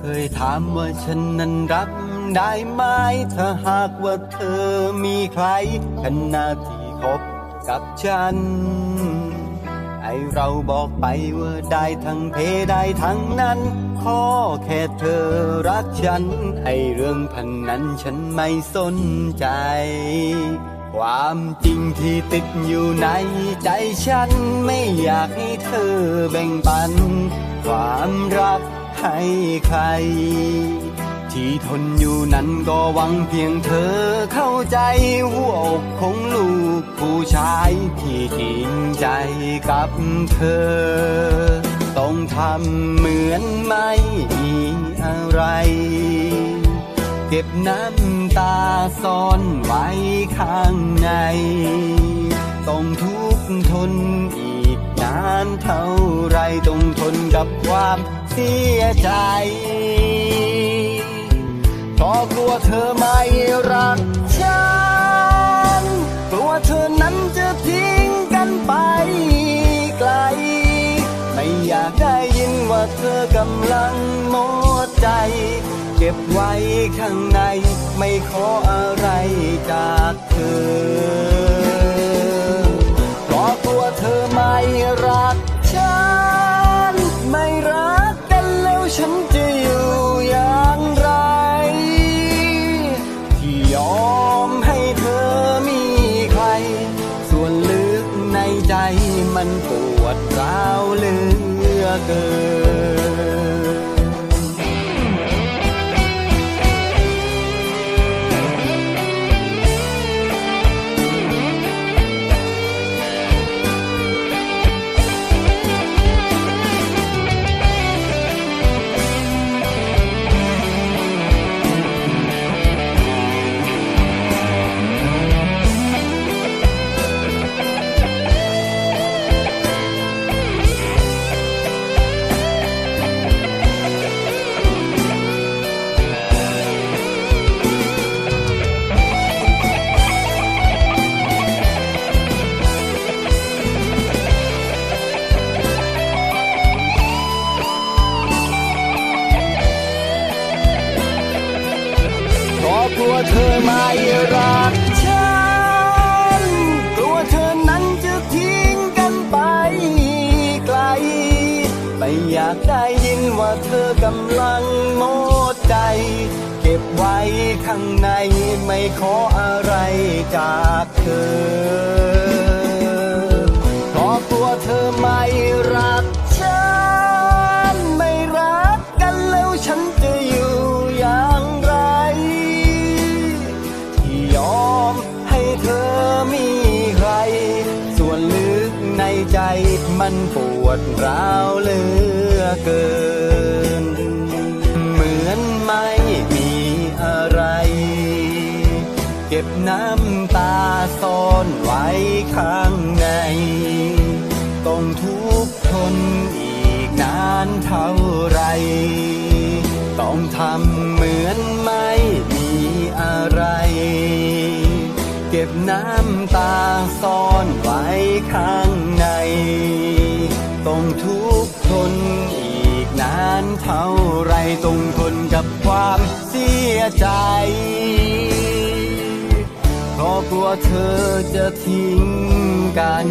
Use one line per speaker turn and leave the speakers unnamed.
เคยถามว่าฉันนั้นรับได้ไหมถ้าหากว่าเธอมีใครขณะที่คบกับฉัน ไอเราบอกไปว่าได้ทั้งเพได้ทั้งนั้น ขอแค่เธอรักฉัน ไอเรื่องพันนั้นฉันไม่สนใจ ความจริงที่ติดอยู่ในใจฉัน ไม่อยากให้เธอแบ่งปัน ความรัก ให้ใคร ที่ทนอยู่นั้นก็หวังเพียงเธอเข้าใจหัวอกของลูกผู้ชายที่จริงใจกับเธอ ต้องทำเหมือนไม่มีอะไร เก็บน้ำตาซ่อนไว้ข้างใน ต้องทุกข์ทนอีกนานเท่าไรต้องทนกับความ เสียใจเพราะกลัวเธอไม่รักฉันกลัวเธอนั้นจะทิ้งกันไปไกล ไม่อยากได้ยินว่าเธอกำลังหมดใจ เก็บไว้ข้างในไม่ขออะไรจากเธอ เหลือเกิน ลัวเธอไม่รักฉัน กลัวเธอนั้นจะทิ้งกันไปไกล ไม่อยากได้ยินว่าเธอกำลังหมดใจ เก็บไว้ข้างในไม่ขออะไรจากเธอ ในใจมันปวดร้าวเหลือเกิน เหมือนไม่มีอะไร เก็บน้ำตาซ่อนไว้ข้างใน ต้องทุกข์ทนอีกนานเท่าไร ต้องทำเหมือน บน้ำตาซ่อนไว้ข้างใน ต้องทุกทนอีกนานเท่าไรต้องทนกับความเสียใจเพราะกลัวเธอจะทิ้งกัน